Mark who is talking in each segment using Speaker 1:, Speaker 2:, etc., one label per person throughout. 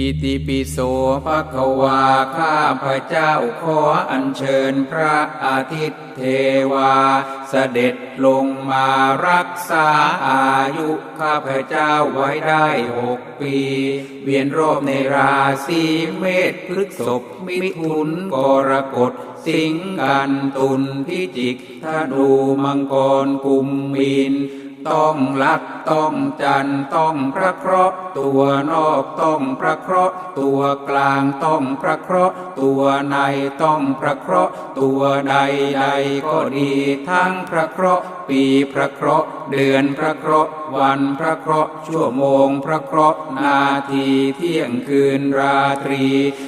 Speaker 1: อิติปิโสภะคะวาข้าพระเจ้าขออัญเชิญพระอาทิตย์เทวา เสด็จลงมารักษาอายุข้าพระเจ้าไว้ได้หกปี เวียนรอบในราศีเมษพฤษภมิถุนกรกฎสิงกันตุลพิจิกธนูมังกรกุมมีน ต้องลัดต้องจันต้องพระเคราะห์ตัวนอกต้องพระเคราะห์ตัวกลางต้องพระเคราะห์ตัวในต้องพระเคราะห์ตัวใดใดก็ดีทั้งพระเคราะห์ปีพระเคราะห์เดือนพระเคราะห์วันพระเคราะห์ชั่วโมงพระเคราะห์นาทีเที่ยงคืนราตรี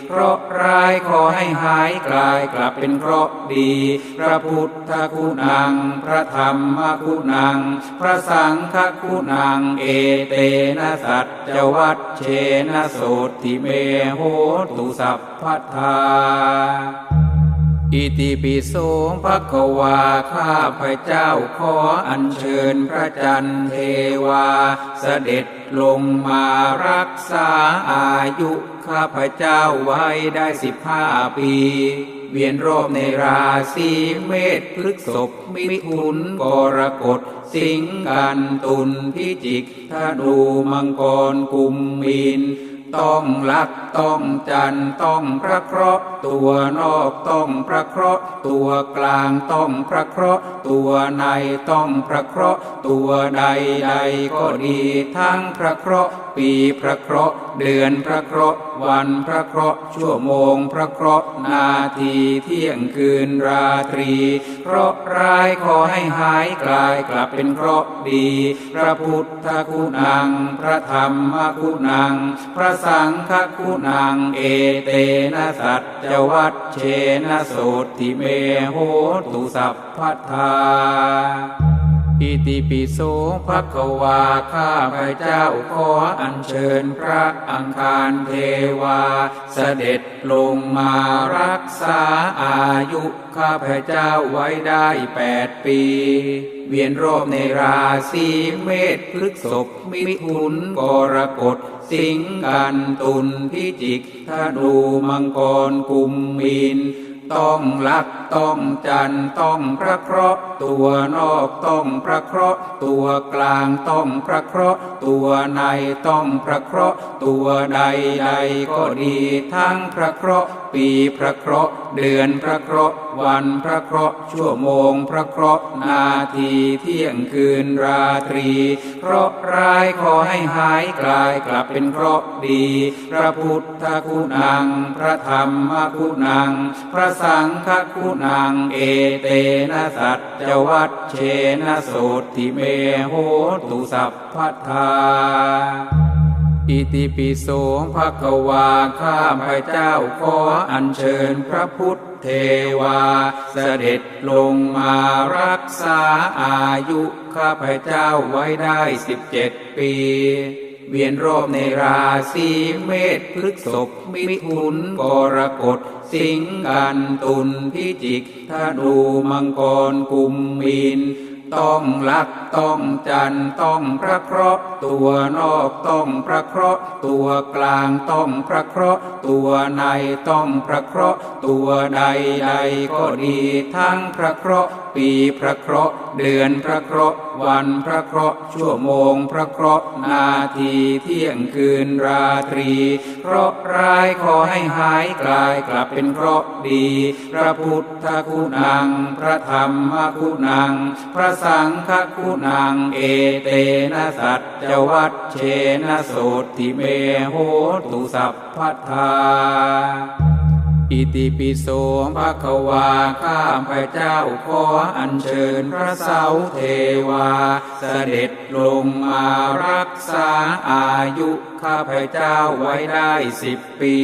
Speaker 1: เคราะห์ร้ายขอให้หายกลายกลับเป็นเคราะห์ดี พระพุทธคุณัง พระธรรมคุณัง พระสังฆคุณังเอเตนะสัจจวัตเชนะโสติเมโหตุสัพพทาอิติปิโสภะคะวาข้าพระเจ้าขออัญเชิญพระจันทร์เทวา เสด็จลงมารักษาอายุข้าพระเจ้าไว้ได้สิบห้าปี เวียนรอบในราศีเมษพฤกษภมิถุนกรกฎสิงกันตุลพิจิกธนูมังกรกุมมีนต้องลัดต้องจันต้องพระเคราะห์ตัวนอกต้องพระเคราะห์ตัวกลางต้องพระเคราะห์ตัวในต้องพระเคราะห์ตัวใดใดก็ดีทั้งพระเคราะห์ ปีพระเคราะห์เดือนพระเคราะห์วันพระเคราะห์ชั่วโมงพระเคราะห์นาทีเที่ยงคืนราตรี เคราะห์ร้ายขอให้หายกลายกลับเป็นเคราะห์ดี พระพุทธคุณัง พระธรรมคุณัง พระสังฆคุณัง เอเตนะสัจจวัตเชนะโสติเมโหตุสัพพทา อิติปิโสภะคะวาข้าพระเจ้าขออัญเชิญพระอังคารเทวา เสด็จลงมารักษาอายุข้าพระเจ้าไว้ได้แปดปี เวียนรอบในราศีเมษพฤกษภมิถุนกรกฎสิงกันตุลพิจิกธนูมังกรกุมมีน ต้องลักต้องจันต้องพระเคราะห์ตัวนอกต้องพระเคราะห์ตัวกลางต้องพระเคราะห์ตัวในต้องพระเคราะห์ตัวใดใดก็ดีทั้งพระเคราะห์ปีพระเคราะห์เดือนพระเคราะห์วันพระเคราะห์ชั่วโมงพระเคราะห์นาทีเที่ยงคืนราตรี เคราะห์ร้ายขอให้หายกลายกลับเป็นเคราะห์ดี พระพุทธคุณัง พระธรรมคุณัง พระสังฆคุณัง เอเตนะสัจจวัตเชนะโสติเมโหตุสัพพทา อิติปิโสภะคะวาข้าพระเจ้าขออัญเชิญพระพุทธเทวาเสด็จลงมารักษาอายุข้าพระเจ้าไว้ได้สิบเจ็ดปี เวียนรอบในราศีเมษพฤกษภมิถุนกรกฎสิงกันตุลพิจิกธนูมังกรกุมมีน ต้องลักต้องจันต้องพระเคราะห์ตัวนอกต้องพระเคราะห์ตัวกลางต้องพระเคราะห์ตัวในต้องพระเคราะห์ตัวใดใดก็ดีทั้งพระเคราะห์ ปีพระเคราะห์เดือนพระเคราะห์วันพระเคราะห์ชั่วโมงพระเคราะห์นาทีเที่ยงคืนราตรี เคราะห์ร้ายขอให้หายกลายกลับเป็นเคราะห์ดี พระพุทธคุณัง พระธรรมคุณัง พระสังฆคุณัง เอเตนะสัจจวัตเชนะโสติเมโหตุสัพพทา อิติปิโสภะคะวาข้าพระเจ้าขออัญเชิญพระเสาเทวา เสด็จลงมารักษาอายุข้าพระเจ้าไว้ได้สิบปี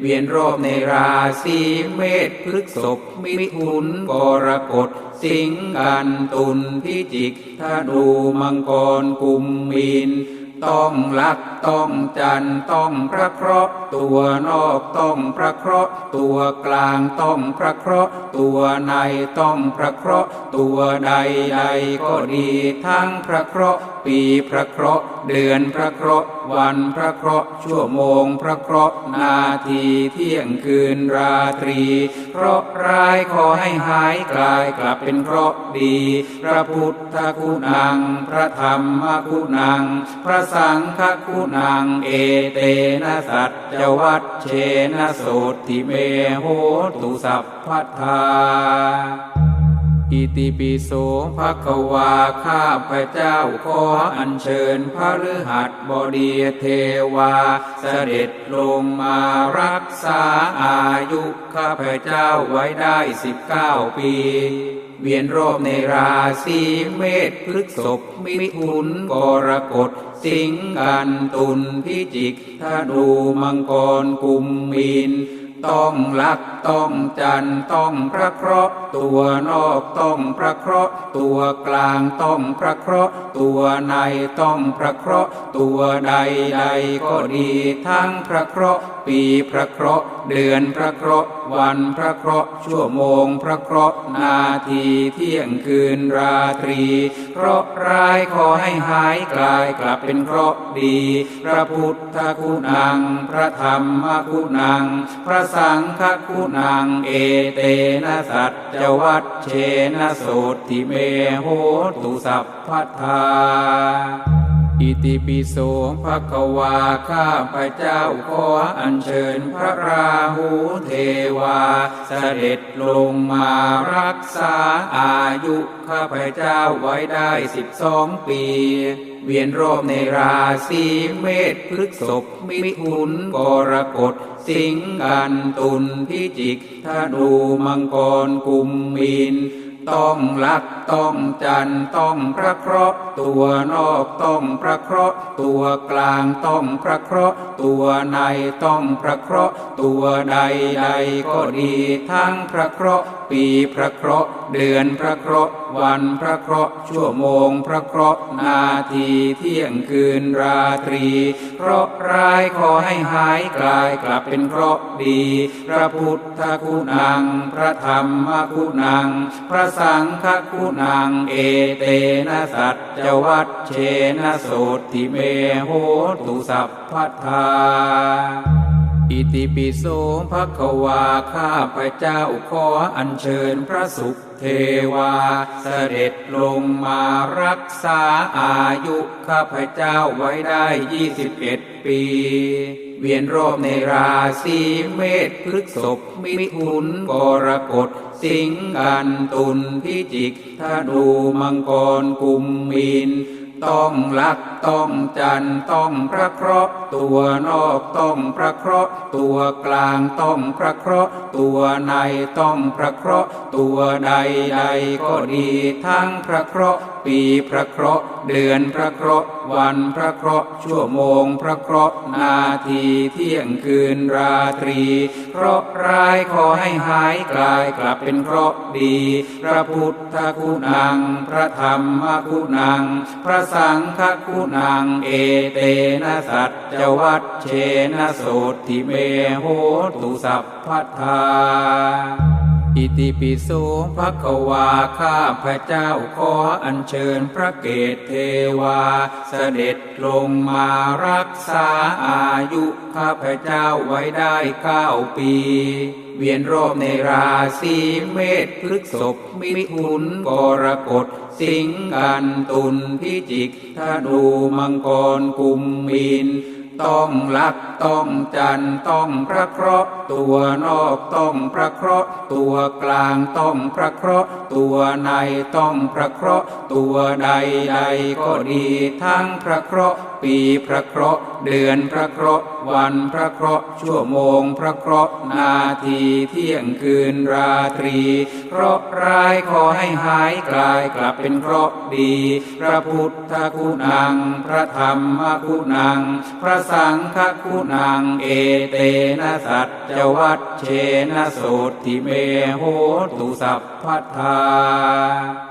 Speaker 1: เวียนรอบในราศีเมษพฤกษภมิถุนกรกฎสิงกันตุลพิจิกธนูมังกรกุมมีน ต้องลักต้องจันต้องพระเคราะห์ตัวนอกต้องพระเคราะห์ตัวกลางต้องพระเคราะห์ตัวในต้องพระเคราะห์ตัวใดใดก็ดีทั้งพระเคราะห์ ปีพระเคราะห์เดือนพระเคราะห์วันพระเคราะห์ชั่วโมงพระเคราะห์นาทีเที่ยงคืนราตรี เคราะห์ร้ายขอให้หายกลายกลับเป็นเคราะห์ดี พระพุทธคุณัง พระธรรมคุณัง พระสังฆคุณัง เอเตนะสัจจวัตเชนะโสติเมโหตุสัพพัทธา อิติปิโสภะคะวาข้าพเจ้าขออัญเชิญพระฤหัสบดีเทวา เสด็จลงมารักษาอายุข้าพเจ้าไว้ได้สิบเก้าปี เวียนรอบในราศีเมษพฤษภมิถุนกรกฎสิงกันตุลพิจิกธนูมังกรกุมมีน ต้องลักต้องจันต้องพระเคราะห์ตัวนอกต้องพระเคราะห์ตัวกลางต้องพระเคราะห์ตัวในต้องพระเคราะห์ตัวใดใดก็ดีทั้งพระเคราะห์ ปีพระเคราะห์เดือนพระเคราะห์วันพระเคราะห์ชั่วโมงพระเคราะห์นาทีเที่ยงคืนราตรีเคราะห์ร้ายขอให้หายกลายกลับเป็นเคราะห์ดี พระพุทธคุณัง พระธรรมคุณัง พระสังฆคุณัง เอเตนะสัจจวัตเชนะโสติเมโหตุสัพพทธา อิติปิโสภะคะวาข้าพเจ้าขออัญเชิญพระราหูเทวา เสด็จลงมารักษาอายุข้าพเจ้าไว้ได้สิบสองปี เวียนรอบในราศีเมษพฤษภมิถุนกรกฎสิงกันตุลพิจิกธนูมังกรกุมมีน ต้องลักต้องจันต้องพระเคราะห์ตัวนอกต้องพระเคราะห์ตัวกลางต้องพระเคราะห์ตัวในต้องพระเคราะห์ตัวใดใดก็ดีทั้งพระเคราะห์ ปีพระเคราะห์เดือนพระเคราะห์วันพระเคราะห์ชั่วโมงพระเคราะห์นาทีเที่ยงคืนราตรี เคราะห์ร้ายขอให้หายกลายกลับเป็นเคราะห์ดี พระพุทธคุณัง พระธรรมคุณัง พระสังฆคุณัง เอเตนะสัจจวัตเชนะโสติเมโหตุสัพพัทธา อิติปิโสภะควาข้าพเจ้าขออัญเชิญพระสุขเทวา เสด็จลงมารักษาอายุข้าพเจ้าไว้ได้ยี่สิบเอ็ดปี เวียนรอบในราศีเมษพฤกษภมิถุนกรกฎสิงกันตุลพิจิกธนูมังกรกุมมีน ต้องลักต้องจันต้องพระเคราะห์ตัวนอกต้องพระเคราะห์ตัวกลางต้องพระเคราะห์ตัวในต้องพระเคราะห์ตัวใดใดก็ดีทั้งพระเคราะห์ ปีพระเคราะห์เดือนพระเคราะห์วันพระเคราะห์ชั่วโมงพระเคราะห์นาทีเที่ยงคืนราตรี เคราะห์ร้ายขอให้หายกลายกลับเป็นเคราะห์ดี พระพุทธคุณัง พระธรรมคุณัง พระสังฆคุณัง เอเตนะสัจจวัตเชนะโสติเมโหตุสัพพัทธา อิติปิโสภะคะวาข้าพระเจ้าขออัญเชิญพระเกศเทวา เสด็จลงมารักษาอายุข้าพระเจ้าไว้ได้เก้าปี เวียนรอบในราศีเมษพฤกษภมิถุนกรกฎสิงกันตุลพิจิกธนูมังกรกุมมีนต้องรักต้องจันต้องพระเคราะห์ ตัวนอกต้องพระเคราะห์ ตัวกลางต้องพระเคราะห์ ตัวในต้องพระเคราะห์ ตัวใดใดก็ดีทั้งพระเคราะห์ ปีพระเคราะห์ เดือนพระเคราะห์ วันพระเคราะห์ ชั่วโมงพระเคราะห์ นาทีเที่ยงคืนราตรี เคราะห์ร้ายขอให้หายกลายกลับเป็นเคราะห์ดี พระพุทธคุณัง พระธรรมคุณัง พระสังฆคุณัง เอเตนะสัจ จวัตเชนะโสติเมโหตุสัพพทธา